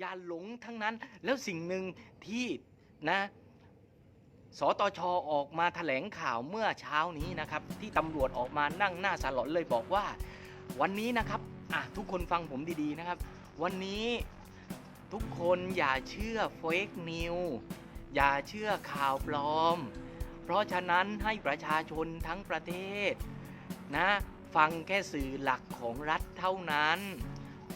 อย่าหลงทั้งนั้น แล้วสิ่งหนึ่งที่นะสตชออกมาแถลงข่าวเมื่อเช้านี้นะครับ ที่ตำรวจออกมานั่งหน้าสลอนเลยบอกว่า วันนี้นะครับอะทุกคนฟังผมดีๆนะครับ วันนี้ทุกคนอย่าเชื่อเฟกนิวอย่าเชื่อข่าวปลอม เพราะฉะนั้นให้ประชาชนทั้งประเทศนะ ฟังแค่สื่อหลักของรัฐเท่านั้น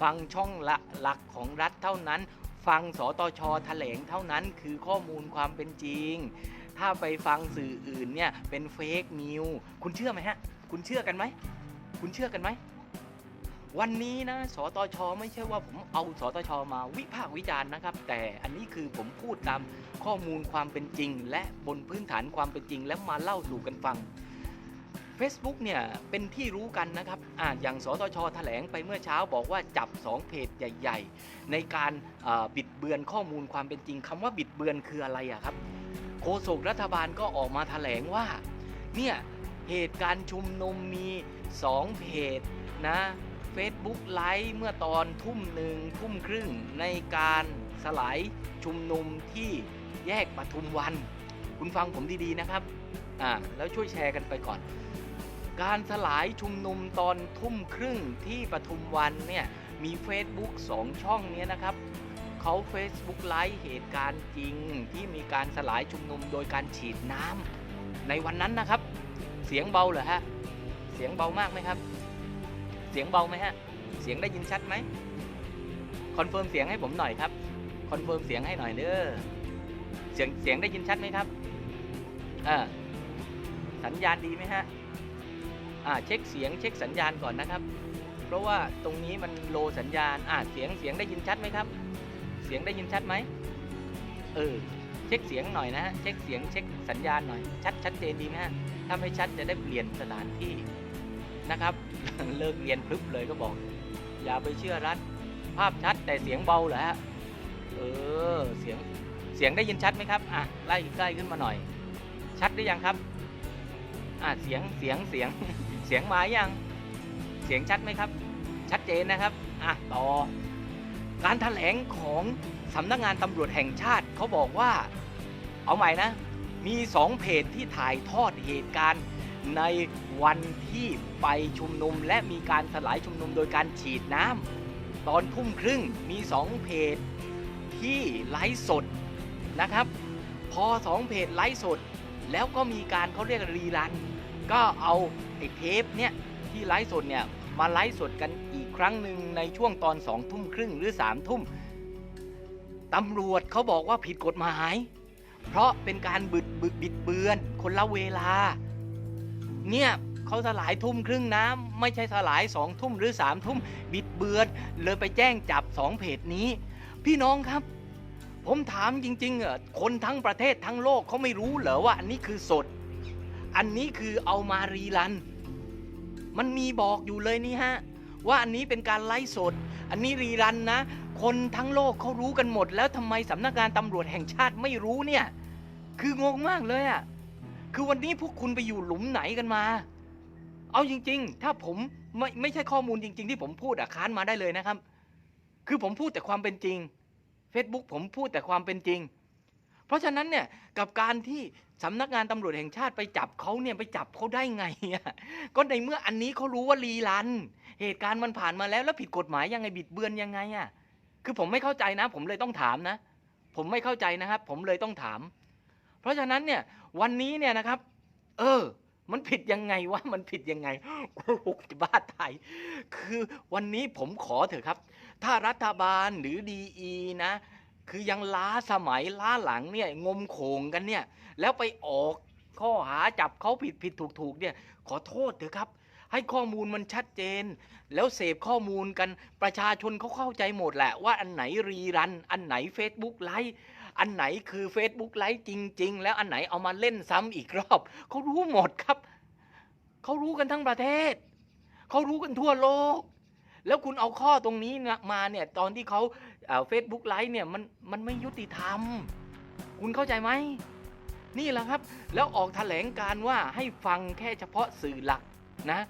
ฟังช่องละหลักของรัฐเท่านั้น ฟังสตชแถลงเท่านั้นคือข้อมูลความเป็นจริง ถ้าไปฟังสื่ออื่นเนี่ยเป็นเฟกนิวคุณเชื่อไหมฮะ คุณเชื่อกันไหม คุณเชื่อกันไหม วันนี้นะ สตช ไม่ใช่ว่าผมเอาสตช มาวิพากษ์วิจารณ์นะครับ แต่อันนี้คือผมพูดตามข้อมูลความเป็นจริง และบนพื้นฐานความเป็นจริง แล้วมาเล่าสู่กันฟัง Facebook เนี่ยเป็นที่รู้กันนะครับอ่าอย่างสตชแถลงไปเมื่อเช้าบอกว่าจับ 2 เพจใหญ่ ๆ ในการบิดเบือนข้อมูลความเป็นจริงคำว่าบิดเบือนคืออะไรอะครับโฆษกรัฐบาลก็ออกมาแถลงว่าเนี่ยเหตุการณ์ชุมนุมมี 2 เพจนะ Facebook ไลฟ์เมื่อตอนทุ่มหนึ่งทุ่มครึ่งในการสลายชุมนุมที่แยกปทุมวัน คุณฟังผมดีๆนะครับอ่าแล้วช่วยแชร์กันไปก่อน การสลายชุมนุมตอนทุ่มครึ่งที่ปทุมวันเนี่ยมี Facebook 2 ช่องเนี้ยนะครับเขา Facebook ไลฟ์เหตุการณ์จริงที่มีการสลายชุมนุมโดยการฉีดน้ำในวันนั้นนะครับ เสียงเบาเหรอฮะเสียงเบามากไหมครับ เสียงเบาไหมฮะเสียงได้ยินชัดไหมคอนเฟิร์มเสียงให้ผมหน่อยครับคอนเฟิร์มเสียงให้หน่อยเด้อเสียงเสียงได้ยินชัดไหมครับอ่าสัญญาณดีไหมฮะ เช็คเสียงเช็คสัญญาณก่อนนะครับ เพราะว่าตรงนี้มันโลสัญญาณอ่าเสียงเสียงได้ยินชัดไหมครับ เสียงได้ยินชัดไหมเออเช็คเสียงหน่อยนะฮะเช็คเสียงเช็คสัญญาณหน่อยชัดชัดเจนดีไหมฮะถ้าไม่ชัดจะได้เปลี่ยนสถานที่นะครับเลิกเรียนพรึบเลยก็บอก อย่าไปเชื่อรัฐภาพชัดแต่เสียงเบาเหรอฮะเออเสียงเสียงได้ยินชัดไหมครับอะไล่ใกล้ขึ้นมาหน่อย ชัดหรือยังครับอ่าเสียงเสียงเสียง เสียงมายังเสียงชัดไหมครับ ชัดเจนนะครับอะต่อ การแถลงของสำนักงานตำรวจแห่งชาติเขาบอกว่า เอาใหม่นะ มีสองเพจที่ถ่ายทอดเหตุการณ์ในวันที่ไปชุมนุม และมีการสลายชุมนุมโดยการฉีดน้ำตอนทุ่มครึ่งมีสองเพจที่ไลฟ์สดนะครับ พอสองเพจไลฟ์สด แล้วก็มีการเขาเรียกรีรัน ก็เอาไอ้เทปเนี่ยที่ไลฟ์สดเนี่ยมาไลฟ์สดกันอีกครั้งหนึ่งในช่วงตอนสองทุ่มครึ่งหรือสามทุ่มตำรวจเขาบอกว่าผิดกฎหมาย เพราะเป็นการบิดบิดบิดเบือนคนละเวลา เนี่ยเขาสลายทุ่มครึ่งน้ำไม่ใช่สลายสองทุ่มหรือสามทุ่มบิดเบือนเลยไปแจ้งจับสองเพจนี้ พี่น้องครับ ผมถามจริงๆเหรอคนทั้งประเทศทั้งโลกเขาไม่รู้เหรอว่าอันนี้คือสด อันนี้คือเอามารีรัน มันมีบอกอยู่เลยนี่ฮะ ว่าอันนี้เป็นการไลฟ์สด อันนี้รีรันนะ คนทั้งโลกเขารู้กันหมด แล้วทำไมสำนักงานตำรวจแห่งชาติไม่รู้เนี่ย คืองงมากเลยอะ่ะคือวันนี้พวกคุณไปอยู่หลุมไหนกันมา เอาจริง ๆ ถ้าผมไม่ไม่ใช่ข้อมูลจริง ๆ ที่ผมพูดอะค้านมาได้เลยนะครับ คือผมพูดแต่ความเป็นจริง Facebook ผมพูดแต่ความเป็นจริง ราะฉะนั้นเนี่ยกับการที่สำนักงานตำรวจแห่งชาติไปจับเขาเนี่ยไปจับเขาได้ไงอะก็ในเมื่ออันนี้เขารู้ว่ารีรัน เหตุการณ์มันผ่านมาแล้วแล้วผิดกฎหมายยังไงบิดเบือนยังไงอะคือผมไม่เข้าใจนะ ผมเลยต้องถามนะ ผมไม่เข้าใจนะครับ ผมเลยต้องถาม เพราะฉะนั้นเนี่ยวันนี้เนี่ยนะครับ เออ มันผิดยังไงวะมันผิดยังไงโอ้โหบ้าตายคือวันนี้ผมขอเถอะครับ ถ้ารัฐบาลหรือดีอนะ คือยังล้าสมัยล้าหลังเนี่ยงมโขงกันเนี่ย แล้วไปออกข้อหาจับเขาผิดผิดถูกถูกเนี่ยขอโทษเถอะครับ ให้ข้อมูลมันชัดเจน แล้วเสพข้อมูลกันประชาชนเขาเข้าใจหมดแหละ ว่าอันไหนรีรัน อันไหน Facebook ไลฟ์อันไหนคือ Facebook ไลฟ์จริง ๆ แล้วอันไหนเอามาเล่นซ้ำอีกรอบเขารู้หมดครับเขารู้กันทั้งประเทศเขารู้กันทั่วโลก แล้วคุณเอาข้อตรงนี้นะมาเนี่ยตอนที่เขาเฟซบุ๊กไลฟ์เนี่ยมันมันไม่ยุติธรรม คุณเข้าใจไหมนี่แหละครับ แล้วออกแถลงการว่าให้ฟังแค่เฉพาะสื่อหลักนะ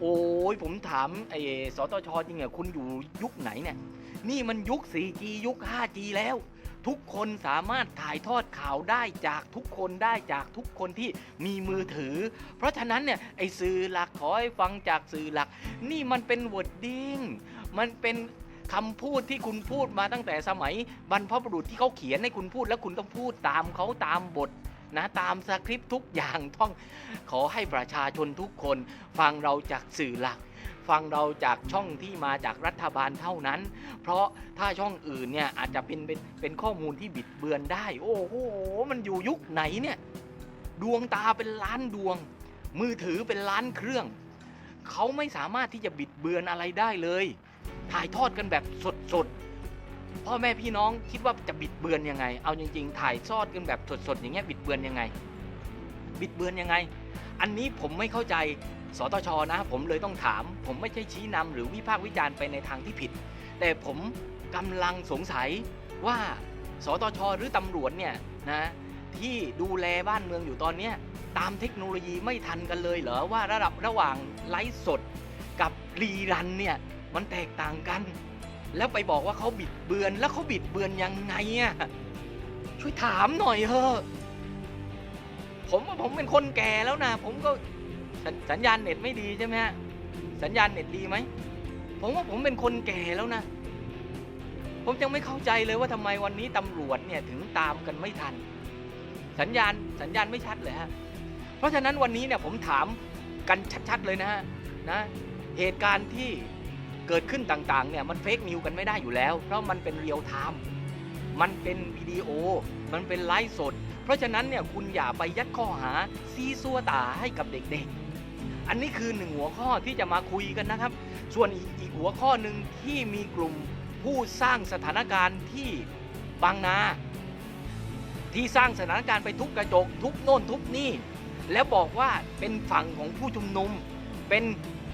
โอ้ยผมถามไอ้สตชจริงเหรอคุณอยู่ยุคไหนเนี่ย นี่มันยุค 4G ยุค 5G แล้ว ทุกคนสามารถถ่ายทอดข่าวได้จากทุกคนได้จากทุกคนที่มีมือถือ เพราะฉะนั้นเนี่ยไอ้สื่อหลักขอให้ฟังจากสื่อหลัก นี่มันเป็นวอร์ดดิ้งมันเป็นคำพูดที่คุณพูดมาตั้งแต่สมัยบรรพบุรุษที่เขาเขียนให้คุณพูดแล้วคุณต้องพูดตามเขาตามบทนะตามสคริปต์ทุกอย่างต้องขอให้ประชาชนทุกคนฟังเราจากสื่อหลัก ฟังเราจากช่องที่มาจากรัฐบาลเท่านั้น เพราะถ้าช่องอื่นเนี่ยอาจจะเป็นเป็นเป็นข้อมูลที่บิดเบือนได้ โอ้โห มันอยู่ยุคไหนเนี่ย ดวงตาเป็นล้านดวง มือถือเป็นล้านเครื่อง เขาไม่สามารถที่จะบิดเบือนอะไรได้เลย ถ่ายทอดกันแบบสดๆ พ่อแม่พี่น้องคิดว่าจะบิดเบือนยังไง เอาจริง ๆ ถ่ายทอดกันแบบสดๆอย่างเงี้ยบิดเบือนยังไง บิดเบือนยังไง อันนี้ผมไม่เข้าใจ สตชนะ ผมเลยต้องถาม ผมไม่ใช่ชี้นำหรือวิพากษ์วิจารณ์ไปในทางที่ผิด แต่ผมกำลังสงสัยว่าสตชหรือตำรวจเนี่ยนะที่ดูแลบ้านเมืองอยู่ตอนเนี้ยตามเทคโนโลยีไม่ทันกันเลยเหรอว่าระดับระหว่างไลฟ์สดกับรีรันเนี่ยมันแตกต่างกัน แล้วไปบอกว่าเขาบิดเบือนแล้วเขาบิดเบือนยังไงอะช่วยถามหน่อยเถอะผมว่าผมเป็นคนแก่แล้วนะ ผมก็ สสัญญาณเน็ตไม่ดีใช่ไหมฮะสัญญาณเน็ตดีไหมผมว่าผมเป็นคนแก่แล้วนะ ผมยังไม่เข้าใจเลยว่าทำไมวันนี้ตำรวจเนี่ยถึงตามกันไม่ทัน สัญญาณสัญญาณไม่ชัดเลยฮะเพราะฉะนั้นวันนี้เนี่ยผมถามกันชัดๆเลยนะฮะนะเหตุการณ์ที่เกิดขึ้นต่างๆเนี่ยมันเฟกนิวกันไม่ได้อยู่แล้ว เพราะมันเป็นเรียลไทม์มันเป็นวิดีโอ มันเป็นไลฟ์สด เพราะฉะนั้นเนี่ยคุณอย่าไปยัดข้อหาซีซัวตาให้กับเด็กๆ อันนี้คือหนึ่งหัวข้อที่จะมาคุยกันนะครับ ส่วนอีกอีกหัวข้อหนึ่งที่มีกลุ่มผู้สร้างสถานการณ์ที่บางนา ที่สร้างสถานการณ์ไปทุบกระจก ทุบโน่นทุบนี่ แล้วบอกว่าเป็นฝั่งของผู้ชุมนุม เป็น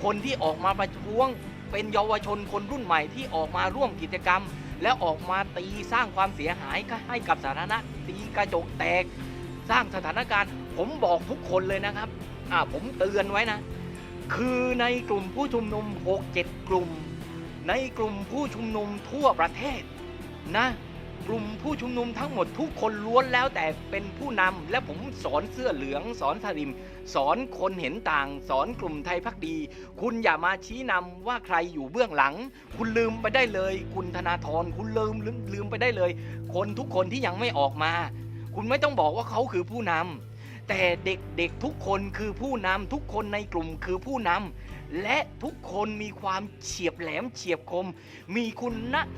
คนที่ออกมาประท้วง เป็นเยาวชนคนรุ่นใหม่ที่ออกมาร่วมกิจกรรม แล้วออกมาตีสร้างความเสียหายให้กับสาธารณะตีกระจกแตก สร้างสถานการณ์ ผมบอกทุกคนเลยนะครับ อ่าผมเตือนไว้นะ คือในกลุ่มผู้ชุมนุม 6-7 กลุ่ม ในกลุ่มผู้ชุมนุมทั่วประเทศนะ กลุ่มผู้ชุมนุมทั้งหมดทุกคนล้วนแล้วแต่เป็นผู้นำและผมสอนเสื้อเหลือง สอนสลิม สอนคนเห็นต่าง สอนกลุ่มไทยพักดี คุณอย่ามาชี้นำว่าใครอยู่เบื้องหลัง คุณลืมไปได้เลย คุณธนาธรคุณลืมลืมลืมไปได้เลย คนทุกคนที่ยังไม่ออกมา คุณไม่ต้องบอกว่าเขาคือผู้นำ แต่เด็กๆทุกคนคือผู้นำทุกคนในกลุ่มคือผู้นำและทุกคนมีความเฉียบแหลมเฉียบคม มีคุณ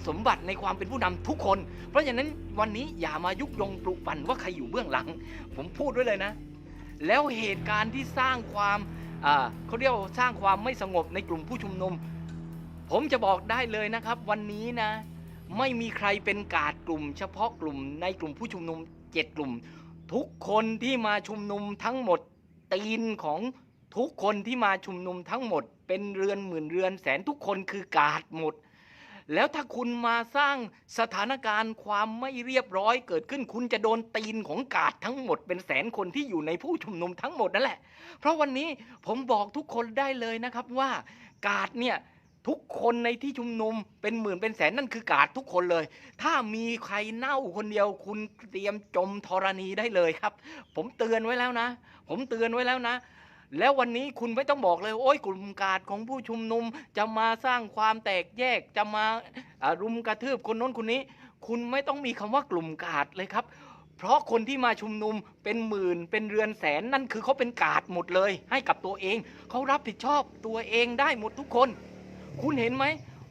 สมบัติในความเป็นผู้นำทุกคน เพราะฉะนั้นวันนี้อย่ามายุยงปลุกปั่นว่าใครอยู่เบื้องหลัง ผมพูดด้วยเลยนะ แล้วเหตุการณ์ที่สร้างความเขาเรียกว่าสร้างความไม่สงบในกลุ่มผู้ชุมนุม ผมจะบอกได้เลยนะครับ วันนี้นะ ไม่มีใครเป็นกาดกลุ่ม เฉพาะกลุ่มในกลุ่มผู้ชุมนุมเจ็ดกลุ่ม ทุกคนที่มาชุมนุมทั้งหมด ตีนของทุกคนที่มาชุมนุมทั้งหมด เป็นเรือนหมื่นเรือนแสนทุกคนคือกาดหมด แล้วถ้าคุณมาสร้างสถานการณ์ความไม่เรียบร้อยเกิดขึ้นคุณจะโดนตีนของกาดทั้งหมด เป็นแสนคนที่อยู่ในผู้ชุมนุมทั้งหมดนั่นแหละ เพราะวันนี้ผมบอกทุกคนได้เลยนะครับว่ากาดเนี่ย ทุกคนในที่ชุมนุมเป็นหมื่นเป็นแสนนั่นคือกาดทุกคนเลย ถ้ามีใครเน่าคนเดียวคุณเตรียมจมธรณีได้เลยครับ ผมเตือนไว้แล้วนะ ผมเตือนไว้แล้วนะ แล้ววันนี้คุณไม่ต้องบอกเลย โอ้ยกลุ่มกาดของผู้ชุมนุมจะมาสร้างความแตกแยกจะมาารุมกระทืบคนน้นคนนี้ คุณไม่ต้องมีคำว่ากลุ่มกาดเลยครับ เพราะคนที่มาชุมนุมเป็นหมื่นเป็นเรือนแสนนั่นคือเขาเป็นกาดหมดเลย ให้กับตัวเองเขารับผิดชอบตัวเองได้หมดทุกคน คุณเห็นไหม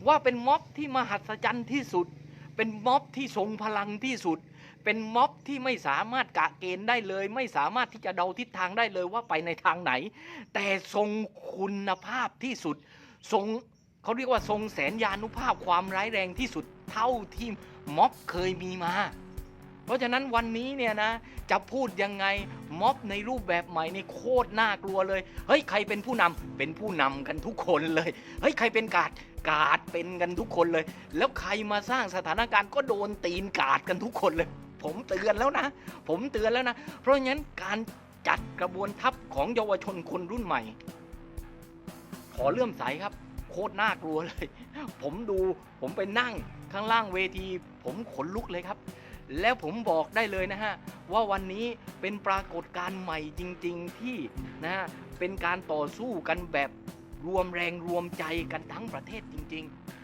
ว่าเป็นม็อบที่มหัศจรรย์ที่สุด เป็นม็อบที่ทรงพลังที่สุด เป็นม็อบที่ไม่สามารถกะเกณฑ์ได้เลย ไม่สามารถที่จะเดาทิศทางได้เลยว่าไปในทางไหน แต่ทรงคุณภาพที่สุด ทรงเขาเรียกว่าทรงแสนยานุภาพความร้ายแรงที่สุดเท่าที่ม็อบเคยมีมา เพราะฉะนั้นวันนี้เนี่ยนะ จะพูดยังไงม็อบในรูปแบบใหม่นี่โคตรน่ากลัวเลย เฮ้ย ใครเป็นผู้นำเป็นผู้นำกันทุกคนเลย เฮ้ย ใครเป็นกาดกาดเป็นกันทุกคนเลย แล้วใครมาสร้างสถานการณ์ก็โดนตีนกาดกันทุกคนเลย ผมเตือนแล้วนะ ผมเตือนแล้วนะ เพราะงั้นการจัดกระบวนทัพของเยาวชนคนรุ่นใหม่ ขอเลื่อมใสครับ โคตรน่ากลัวเลย ผมดูผมไปนั่งข้างล่างเวที ผมขนลุกเลยครับ แล้วผมบอกได้เลยนะฮะ ว่าวันนี้เป็นปรากฏการณ์ใหม่จริง ๆ ที่นะฮะ เป็นการต่อสู้กันแบบรวมแรงรวมใจกันทั้งประเทศจริง ๆ